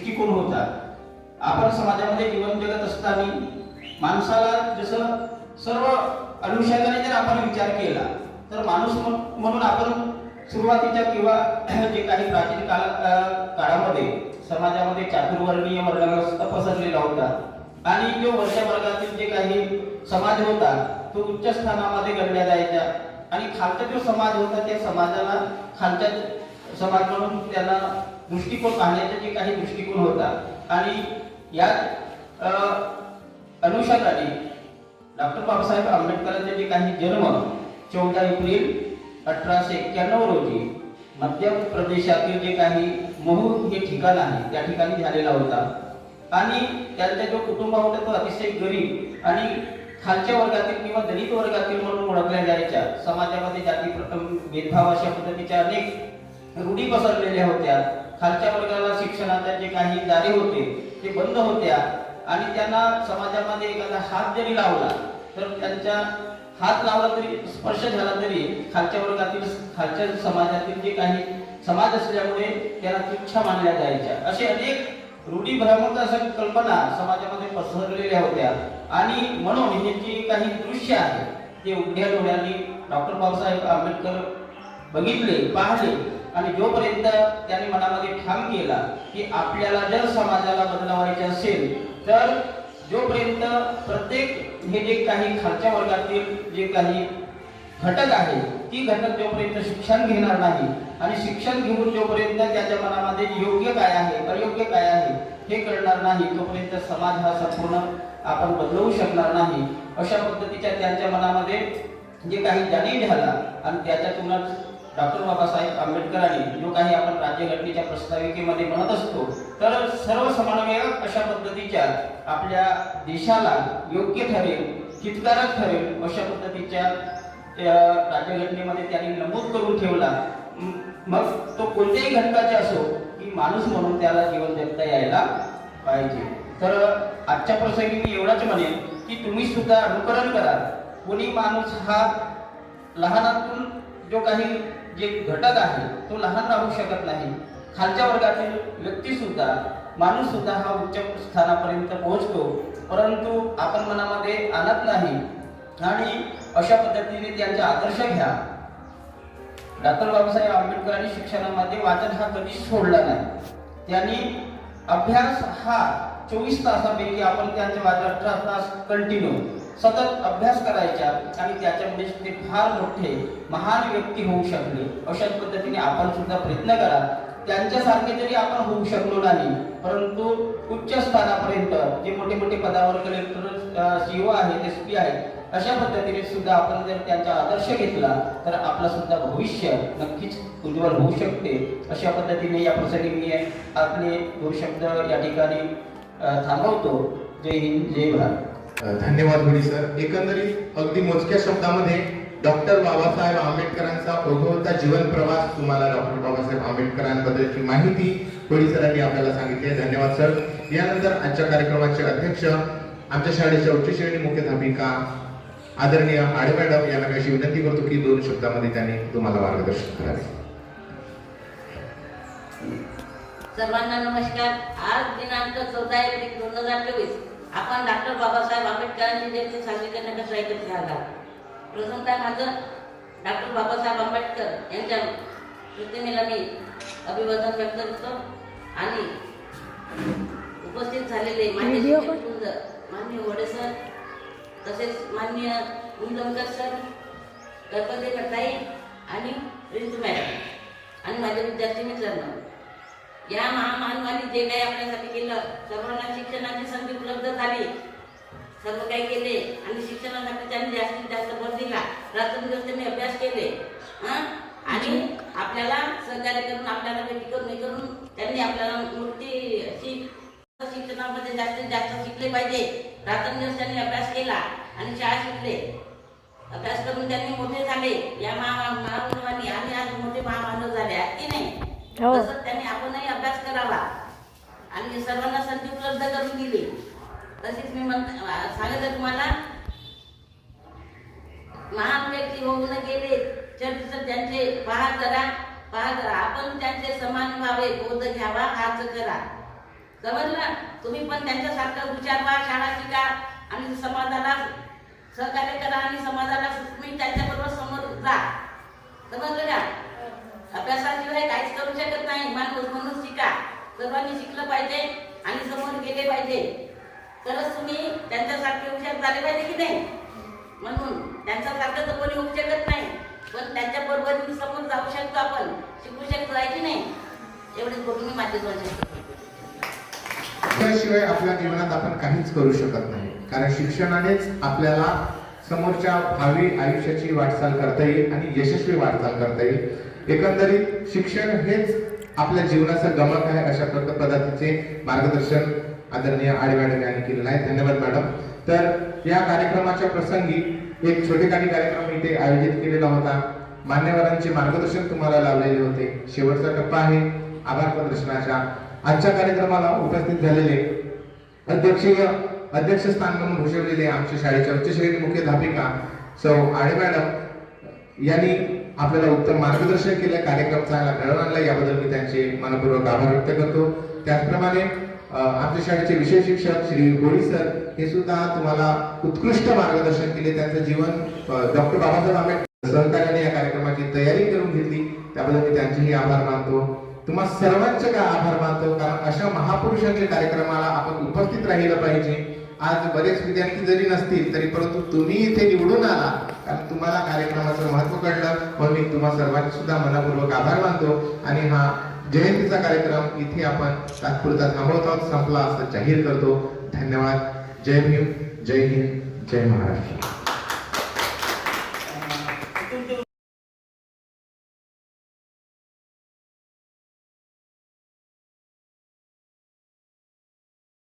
दृष्टिकोन होता. आपण समाजामध्ये जीवन जगत असताना माणसाला जसं सर्व अनुषंगाने जर आपण विचार केला तर माणूस म्हणून आपण सुरुवातीच्या किंवा जे काही प्राचीन काळ काळामध्ये समाजामध्ये चातुर्वर्णीय वर्गावर पसरलेला होता आणि जो वरच्या वर्गातील जे काही समाज होता तो उच्च स्थानामध्ये गणल्या जायचा आणि खालचा जो समाज होता त्या समाजाला खालच्या समाज म्हणून त्यांना दृष्टिकोन पाहण्याचा जे काही दृष्टिकोन होता. आणि या अनुषंगाने डॉक्टर बाबासाहेब आंबेडकरांचे जे काही जन्म चौदा एप्रिल अठराशे एक्क्याण्णव रोजी मध्य प्रदेशातील जे काही महू हे ठिकाण आहे त्या ठिकाणी झालेला होता. आणि त्यांचा जो कुटुंब होता तो अतिशय गरीब आणि खालच्या वर्गातील किंवा दलित वर्गातील म्हणून ओळखल्या जायच्या. समाजामध्ये जाती प्रथम भेदभाव अशा पद्धतीच्या अनेक रूढी पसरलेल्या होत्या. खालच्या वर्गाला शिक्षणाच्या जे काही दारे होते ते बंद होत्या. आणि त्यांना समाजामध्ये एखादा हात जरी लावला तर त्यांच्या हात लावला तरी स्पर्श झाला तरी खालच्या वर्गातील खालच्या समाजातील जे काही समाज असल्यामुळे त्यांना तुच्छ मानल्या जायच्या. असे अनेक रूढी भ्रामक अशा कल्पना समाजामध्ये पसरलेल्या होत्या. आणि म्हणून हे जे काही दृश्य आहे ते उघड्या डोळ्यांनी डॉक्टर बाबासाहेब आंबेडकर बघितले पाहिले. आणि जोपर्यंत त्याने मनामध्ये ठाम केला की आपल्याला जर समाजाला बदलावायचे असेल तर जोपर्यंत प्रत्येक हे जे काही खालच्या वर्गातील जे काही घटक आहे ती घटक जोपर्यंत शिक्षण घेणार नाही आणि शिक्षण घेऊन जोपर्यंत त्याच्या मनामध्ये योग्य काय आहे अयोग्य काय आहे हे कळणार नाही तोपर्यंत समाज हा संपूर्ण आपण बदलवू शकणार नाही. अशा पद्धतीच्या त्यांच्या मनामध्ये जे काही जाणीव झाला आणि त्याच्यातूनच डॉक्टर बाबासाहेब आंबेडकरांनी जो काही आपण राज्यघटनेच्या प्रस्ताविकेमध्ये म्हणत असतो तर सर्व समन्वयक अशा पद्धतीच्या आपल्या देशाला योग्य ठरेल हितकारक ठरेल अशा पद्धतीच्या त्या राज्यघटनेमध्ये त्यांनी नमूद करून ठेवला. मग तो कोणत्याही घटकाचे असो की माणूस म्हणून त्याला जीवन जगता यायला पाहिजे. तर आजच्या प्रसंगी मी एवढंच म्हणेन की तुम्ही सुद्धा अनुकरण करा. कोणी माणूस हा लहानातून जो काही जे घटक आहे तो लहान राहू शकत नाही. खालच्या वर्गातील व्यक्ती सुद्धा माणूस सुद्धा हा उच्च स्थानापर्यंत पोहोचतो. परंतु आपण मनामध्ये आणत नाही. आणि अशा पद्धतीने त्यांचा आदर्श घ्या. डॉक्टर बाबासाहेब आंबेडकरांनी शिक्षणामध्ये वाचन हा कधीच सोडला नाही. त्यांनी अभ्यास हा चोवीस तासापैकी आपण त्यांचे वाचन अठरा तास कंटिन्यू. सतत अभ्यास करायचा आणि त्याच्यामुळे ते फार मोठे महान व्यक्ती होऊ शकले. अशाच पद्धतीने आपण सुद्धा प्रयत्न करा. त्यांच्यासारखे जरी आपण होऊ शकलो नाही परंतु उच्च स्थानापर्यंत जे मोठे मोठे पदावर कलेक्टर सीओ आहेत एस पी आहेत अशा पद्धतीने सुद्धा आपण जर त्यांचा आदर्श घेतला तर आपलं सुद्धा भविष्य नक्कीच उज्ज्वल होऊ शकते. अशा पद्धतीने या प्रसंगी मी आपले दोन शब्द या ठिकाणी थांबवतो. जय हिंद जय भारत. धन्यवाद गुरी सर. एकंदरीत अगदी मोजक्या शब्दामध्ये डॉक्टर बाबासाहेब आंबेडकरांचा ओघवता जीवन प्रवास तुम्हाला डॉक्टर बाबासाहेब आंबेडकरांबद्दलची माहिती कोळी सरांनी आपल्याला सांगितली धन्यवाद सर. यानंतर आजच्या कार्यक्रमाचे अध्यक्ष आमच्या शाळेच्या उच्च श्रेणी मुख्याध्यापिका आदरणीय आडे मॅडम यांना मी अशी विनंती करतो की दोन शब्दामध्ये त्यांनी तुम्हाला मार्गदर्शन करावे. सर्वांना नमस्कार. आज दिनांक चौदा एप्रिल दोन हजार चोवीस. आपण डॉक्टर बाबासाहेब आंबेडकरांची जयंती साजरी करण्याकरता एकत्र आला प्रथमतः माझं डॉक्टर बाबासाहेब आंबेडकर यांच्या प्रतिमेला मी अभिवादन व्यक्त करतो. आणि उपस्थित झालेले मान्य शिक्षकवृंद, मान्य वडे सर तसेच मान्य मुंडमकर सर गणपती कटाई आणि रिंटू मॅडम आणि माझे विद्यार्थी मित्रांनो. या महामानवाने जे काही आपल्यासाठी केलं सर्वांना शिक्षणाची संधी उपलब्ध झाली. सर्व काही केले आणि शिक्षणासाठी त्यांनी जास्तीत जास्त भर दिला. रात्रंदिवस त्यांनी अभ्यास केले. आणि आपल्याला सहकार्य करून आपल्याला भेटी करून हे करून त्यांनी आपल्याला मूर्ती शिक्षणामध्ये जास्तीत जास्त शिकले पाहिजे. रात्रंदिवस त्यांनी अभ्यास केला आणि शाळा शिकले अभ्यास करून त्यांनी मोठे झाले. या महा महामानवानी आणि आज मोठे महामानव झाले आहेत की नाही? हो. तसंच त्यांनी आपणही अभ्यास करावा. आणि सर्वांना संधी उपलब्ध करून दिली. तसेच मी म्हण सांगितलं तुम्हाला. महान व्यक्ती होऊन गेले चरित्र त्यांचे पहा करा पहा करा. आपण त्यांचे समान व्हावे बोध घ्यावा हाच करा. समजलं? तुम्ही पण त्यांच्यासारखं विचार व्हा शाळा शिका आणि समाजाला सहकार्य करा आणि समाजाला तुम्ही त्यांच्याबरोबर समोर जा. समजलं का? अभ्यासाशिवाय काहीच करू शकत नाही. माणूस म्हणून शिका. सर्वांनी शिकलं पाहिजे आणि समोर गेले पाहिजे. तरच तुम्ही त्यांच्यासारखे हुशार झाले पाहिजे की नाही? म्हणून त्यांच्यासारखं तर कोणी होऊ शकत नाही. पण त्यांच्या बरोबर समोर जाऊ शकतो आपण. शिकू शकतो आहे की नाही? एवढेच बघून मी माझे दोन त्याशिवाय आपल्या जीवनात आपण काहीच करू शकत नाही. कारण शिक्षणानेच आपल्याला समोरच्या भावी आयुष्याची वाटचाल करता येईल आणि यशस्वी वाटचाल करता येईल. एकंदरीत शिक्षण हेच आपल्या जीवनाचं गमक आहे अशा प्रकार पद्धतीचे मार्गदर्शन आदरणीय आडे मॅडम यांनी केलेलं आहे. धन्यवाद मॅडम. तर या कार्यक्रमाच्या प्रसंगी एक छोटेखानी कार्यक्रम इथे आयोजित केलेला होता. मान्यवरांचे मार्गदर्शन तुम्हाला लावलेले होते. शेवटचा टप्पा आहे. आभार प्रदर्शनाच्या आजच्या कार्यक्रमाला उपस्थित झालेले अध्यक्षीय अध्यक्षस्थान म्हणून भूषवलेले आमच्या शाळेच्या उच्च श्रेणी मुख्याध्यापिका सौ आडे मॅडम यांनी आपल्याला उत्तम मार्गदर्शन केलं कार्यक्रम चांगला घडवून आणला याबद्दल मी त्यांचे मनपूर्वक आभार व्यक्त करतो. त्याचप्रमाणे आमच्या शाळेचे विषय शिक्षक श्री गोडी सर हे सुद्धा तुम्हाला उत्कृष्ट मार्गदर्शन केले. त्यांचं जीवन डॉक्टर बाबासाहेब आंबेडकर सहकार्याने या कार्यक्रमाची तयारी करून घेतली. त्याबद्दल मी त्यांचेही आभार मानतो. तुम्हा सर्वांचे का आभार मानतो? कारण अशा महापुरुषांच्या कार्यक्रमाला आपण उपस्थित राहिलं पाहिजे. आज बरेच विद्यार्थी जरी नसतील तरी परंतु तुम्ही इथे निवडून आला. कारण तुम्हाला कार्यक्रमाचं महत्त्व कळलं. म्हणून मी तुम्हा सर्वांचे सुद्धा मनापूर्वक आभार मानतो. आणि हा जयंतीचा कार्यक्रम इथे आपण तात्पुरता थांबवत आहोत. संपला असं जाहीर करतो. धन्यवाद. जय भीम. जय हिंद. जय महाराष्ट्र.